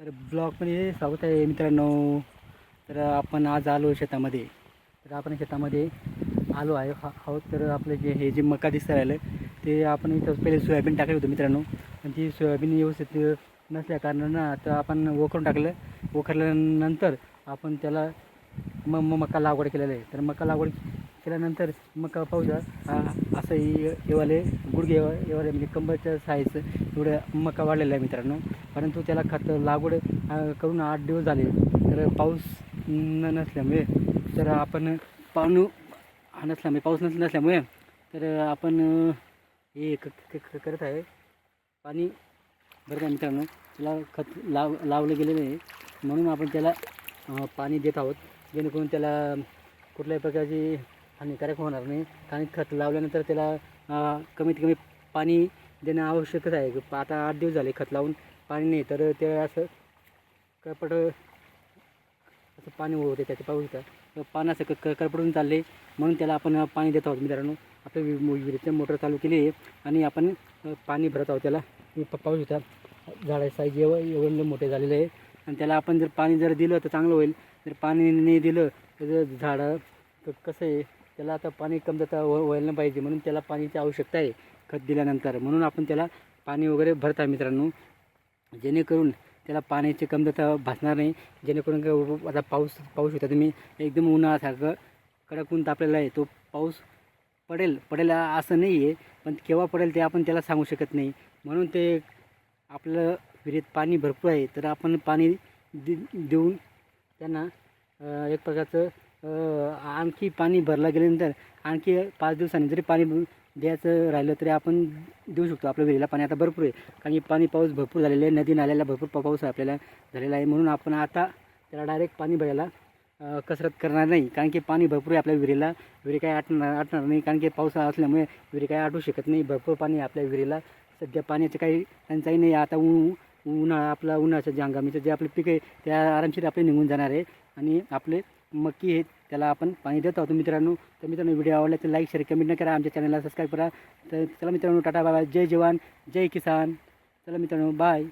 तर ब्लॉगमध्ये स्वागत आहे मित्रांनो. तर आपण आज आलो शेतामध्ये. तर आपण शेतामध्ये आलो आहे हा- आहोत. तर आपलं जे हे जे मका दिसतं राहिलं ते आपण इथं पहिले सोयाबीन टाकले होतं मित्रांनो. पण ती सोयाबीन व्यवस्थित नसल्या कारणानं आता आपण वखरून टाकलं. वखरल्यानंतर आपण त्याला म- मका लागवड केलेलं आहे. तर मका लागवड केल्यानंतर मका पाहूया असं येवाले गुडघे येवाले म्हणजे कंबरच्या साईजचं एवढं मका वाढलेला आहे मित्रांनो. परंतु त्याला खत लागवड करून आठ दिवस झाले. तर पाऊस न नसल्यामुळे तर आपण पाणू नसल्यामुळे पाऊस नस नसल्यामुळे तर आपण हे क- क- करत आहे. पाणी बरं का मित्रांनो. त्याला खत लाव लावलं गेलेलं आहे. म्हणून आपण त्याला पाणी देत आहोत. जेणेकरून त्याला कुठल्याही प्रकारची हानिकारक होणार नाही. कारण खत लावल्यानंतर त्याला कमीत कमी पाणी देणं आवश्यकच आहे. आता आठ दिवस झाले खत लावून पाणी नाही. तर ते असं कपड असं पाणी होते त्याचे पाहू शकता पाणी असं क क- करपडून चालले. म्हणून त्याला आपण पाणी देत आहोत मित्रांनो. आपल्या वि- विहिरीचं मोटर चालू केली आहे. आणि आपण पाणी भरत आहोत त्याला. प- पाहू शकता झाडाचे साईज एव एवढं मोठे झालेले आहे. आणि त्याला आपण जर पाणी जर दिलं तर चांगलं होईल. जर पाणी नाही दिलं तर झाडं कसं आहे? त्याला आता पाणी कमतरता व्ह- व्हायला पाहिजे. म्हणून त्याला पाण्याची आवश्यकता आहे खत दिल्यानंतर. म्हणून आपण त्याला पाणी वगैरे भरत आहे मित्रांनो. जेणेकरून त्याला पाण्याची कमतरता भासणार नाही. जेणेकरून आता पाऊस पाऊस होता तुम्ही एकदम उन्हाळ्यासारखं कडक ऊन तापलेला आहे. तो पाऊस पडेल पडेल असं नाही आहे पण केव्हा पडेल ते आपण त्याला सांगू शकत नाही. म्हणून ते आपलं विहिरीत पाणी भरपूर आहे. तर आपण पाणी दि देऊन त्यांना एक प्रकारचं आणखी पाणी भरलं गेल्यानंतर आणखी पाच दिवसांनी जरी पाणी द्यायचं राहिलं तरी आपण देऊ शकतो आपल्या विहिरीला पाणी. आता भरपूर आहे. कारण की पाणी पाऊस भरपूर झालेला आहे. नदी नाल्याला भरपूर पाऊस आपल्याला झालेला आहे. म्हणून आपण आता त्याला डायरेक्ट पाणी भरायला कसरत करणार नाही. कारण की पाणी भरपूर आहे आपल्या विहिरीला. विहिरी काय आटणार आटणार नाही. कारण की पाऊस असल्यामुळे विहिरी काय आटू शकत नाही. भरपूर पाणी आपल्या विहिरीला. सध्या पाण्याचं काही टंचाई नाही. आता ऊन उन्हाळा आपला उन्हाळ्याचं जे हंगामीचं जे आपले पिकं आहे त्या आरामशीर आपले निघून जाणार आहे. आणि आपले मक्की आहेत त्याला आपण पाणी देत आहोत. मित्रांनो तर मित्रांनो व्हिडिओ आवडला तर लाईक शेअर कमेंट न करा. आमच्या चॅनलला सबस्क्राईब करा. तर चला मित्रांनो टाटा बाबा. जय जवान जय किसान. चला मित्रांनो बाय